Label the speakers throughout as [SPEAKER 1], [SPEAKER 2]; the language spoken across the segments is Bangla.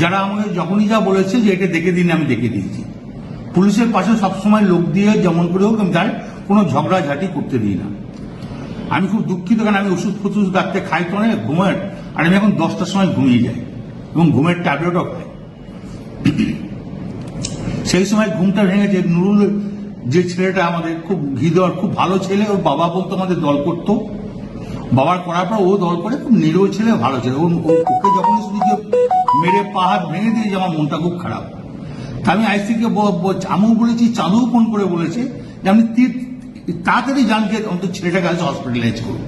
[SPEAKER 1] যারা আমাকে যখনই যা বলেছে যে এটা দেখে দিন, আমি দেখে দিয়েছি। পুলিশের পাশে সবসময় লোক দিয়ে যেমন করে হোক, আমি তার কোনো ঝগড়াঝাটি করতে দিই না। আমি খুব দুঃখিত, কারণ আমি ওষুধ ফষুধ রাখতে খাই তো অনেক, ঘুমের, আর আমি এখন দশটার সময় ঘুমিয়ে যাই, এবং ঘুমের ট্যাবলেটও খাই। সেই সময় ঘুমটা ভেঙেছে, নুরুল যে ছেলেটা আমাদের খুব হৃদয় খুব ভালো ছেলে, ওর বাবা বলতো আমাদের দল করতো। বাবার করার পর ও দল করে খুব নিরীহ ছেলে, ভালো ছেলে। ও- ওকে যখন শুধু যে মেরে পাহাড় ভেঙে দিয়েছে, আমার মনটা খুব খারাপ। তা আমি আইসিকে আমিও বলেছি চাঁদুও ফোন করে বলেছে যে তি- তাড়াতাড়ি জানকে অন্তত ছেলেটাকে আজ হসপিটালাইজ করুন।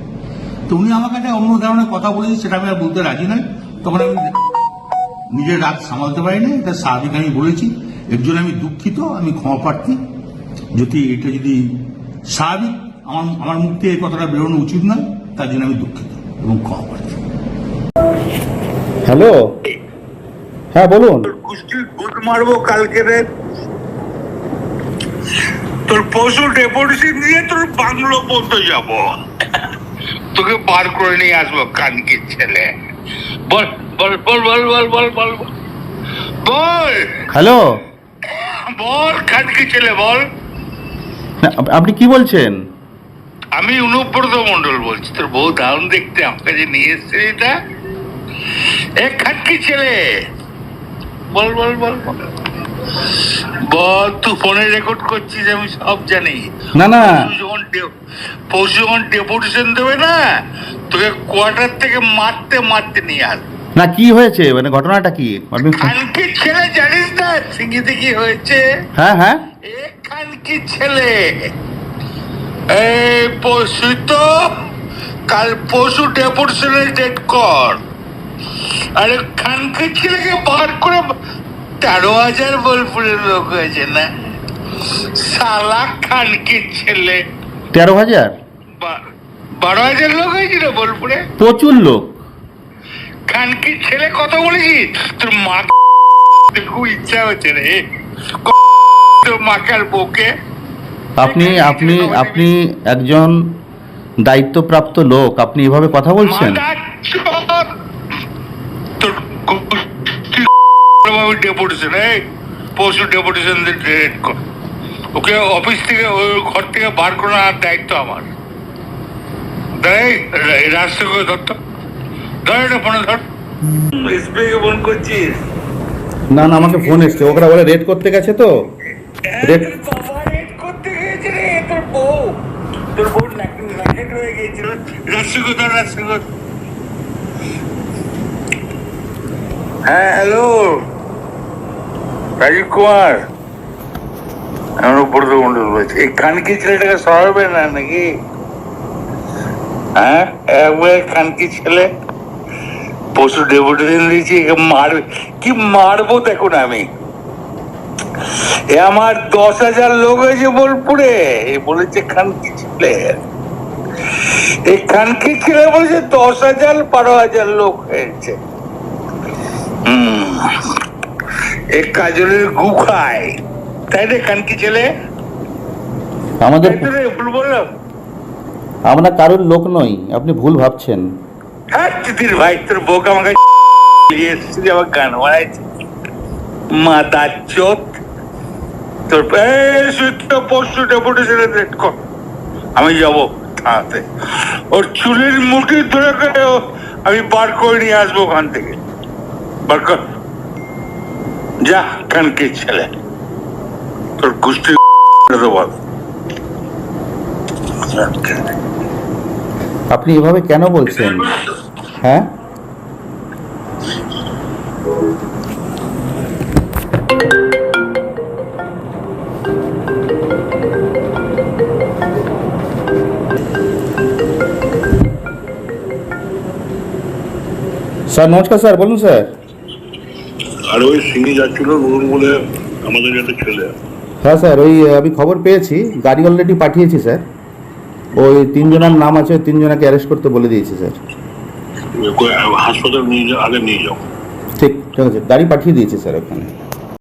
[SPEAKER 1] তো উনি আমাকে একটা অন্য ধরনের কথা বলেছে, সেটা আমি আর বলতে রাজি নয়। তখন আমি নিজের রাগ সামালতে পারিনি, এটা স্বাভাবিক আমি বলেছি। এর জন্য আমি দুঃখিত, আমি ক্ষমা প্রার্থী। যদি এটা যদি স্বাভাবিক, আমার আমার মুখ থেকে এই কথাটা বেরোনো উচিত নয়। তার জন্য আমি দুঃখিত এবং ক্ষমা প্রার্থী
[SPEAKER 2] হ্যালো? হ্যাঁ বলুন।
[SPEAKER 3] মারবো কালকে রে। তোর পশু ডেপুটেশন দিয়ে তোর বাংলো পর্যন্ত যাব। তোকে বার করে নিয়ে আসব কানকি ছেলে। বল বল বল বল বল বল বল বল। বল!
[SPEAKER 2] হ্যালো?
[SPEAKER 3] বল কানকি ছেলে বল।
[SPEAKER 2] আপনি কি বলছেন?
[SPEAKER 3] আমি অনুব্রত মন্ডল বলছি তোর বউ দারুণ দেখতে আমার কাছে নিয়ে এসছে এটা? এ খাটকি ছেলে! বল বল বল বল। তুই ফোনে রেকর্ড করছিস আমি সব জানি।
[SPEAKER 2] না না।
[SPEAKER 3] যখন পরশু যখন ডেপুটেশন দেবে না তোকে কোয়ার্টার থেকে মারতে মারতে নিয়ে আস
[SPEAKER 2] না কি হয়েছে? মানে ঘটনাটা কি?
[SPEAKER 3] খানকি ছেলে জানিস না? সিঙ্গিতে কি হয়েছে।
[SPEAKER 2] হ্যাঁ হ্যাঁ।
[SPEAKER 3] এখানকি ছেলে। এই তো কাল ডেপুটেশনের ডেট কর। আরে খানকি ছেলেকে বার করে তেরো হাজার বোলপুরের লোক হয়েছে না? সালা খানকি ছেলে।
[SPEAKER 2] তেরো হাজার?
[SPEAKER 3] বারো হাজার লোক হয়েছে রে বোলপুরে?
[SPEAKER 2] প্রচুর লোক।
[SPEAKER 3] খানকি ছেলে কথা বলেছি তোর মা খুব ইচ্ছা হচ্ছে রে। তোর মাকে আর বউকে?
[SPEAKER 2] আপনি আপনি আপনি একজন দায়িত্বপ্রাপ্ত লোক আপনি এভাবে কথা বলছেন?
[SPEAKER 3] ডেপুটেশন এই ডেপুটেশন ওকে অফিস থেকে ওই ঘর থেকে বার করার দায়িত্ব আমার। ধর এটা ফোনে ধর। ফোন করছিস?
[SPEAKER 2] না না আমাকে ফোন এসছে। ওরা বলে রেড করতে গেছে তো। রেড
[SPEAKER 3] বাবা রেড করতে গিয়েছে রে তোর বউ হয়ে হ্যাঁ হ্যালো রাজীব কুমার। আমি উপরত মন্ডল বলছি এই খানকি ছেলেটাকে সরাবে না নাকি? হ্যাঁ একবার খানকি ছেলে। পশু ডেপুটেশন দিয়েছি, একে মারবে। কি মারবো দেখুন আমি। এ আমার দশ হাজার লোক হয়েছে বোলপুরে। বলেছে খানকি ছেলে এই খানকি ছেলে বলেছে দশ হাজার বারো হাজার লোক হয়েছে এ কাজলের গু খায় তাই রে খানকি ছেলে
[SPEAKER 2] আমাদের
[SPEAKER 3] ভুল বললাম
[SPEAKER 2] আমরা কারোর লোক নই আপনি ভুল ভাবছেন
[SPEAKER 3] হ্যাঁ তিতির ভাই তোর বউকে আমাকে নিয়ে এসেছে যে আমার গান বানাইছে মাতা চোত তোর পরশু ডেপুটেশনে ডেট কর আমি যাব। থানাতে ওর চুলের মুঠি ধরে করে ও- আমি বার করে নিয়ে আসব ওখান থেকে। বার কর। যা, কানকে ছেলে। তোর গোষ্ঠী বল
[SPEAKER 2] আপনি এভাবে কেন বলছেন? হ্যাঁ? স্যার নমস্কার স্যার বলুন স্যার।
[SPEAKER 4] আর ওই সিঙ্গি যাচ্ছিল নুরুল বলে আমাদের একটা ছেলে।
[SPEAKER 2] হ্যাঁ স্যার ওই আমি খবর পেয়েছি গাড়ি অলরেডি পাঠিয়েছি স্যার। ওই তিনজনের নাম আছে ওই তিনজনকে অ্যারেস্ট করতে বলে দিয়েছি স্যার।
[SPEAKER 4] হাসপাতাল নিয়ে যাও আগে নিয়ে যাও।
[SPEAKER 2] ঠিক ঠিক আছে গাড়ি পাঠিয়ে দিয়েছি স্যার ওখানে।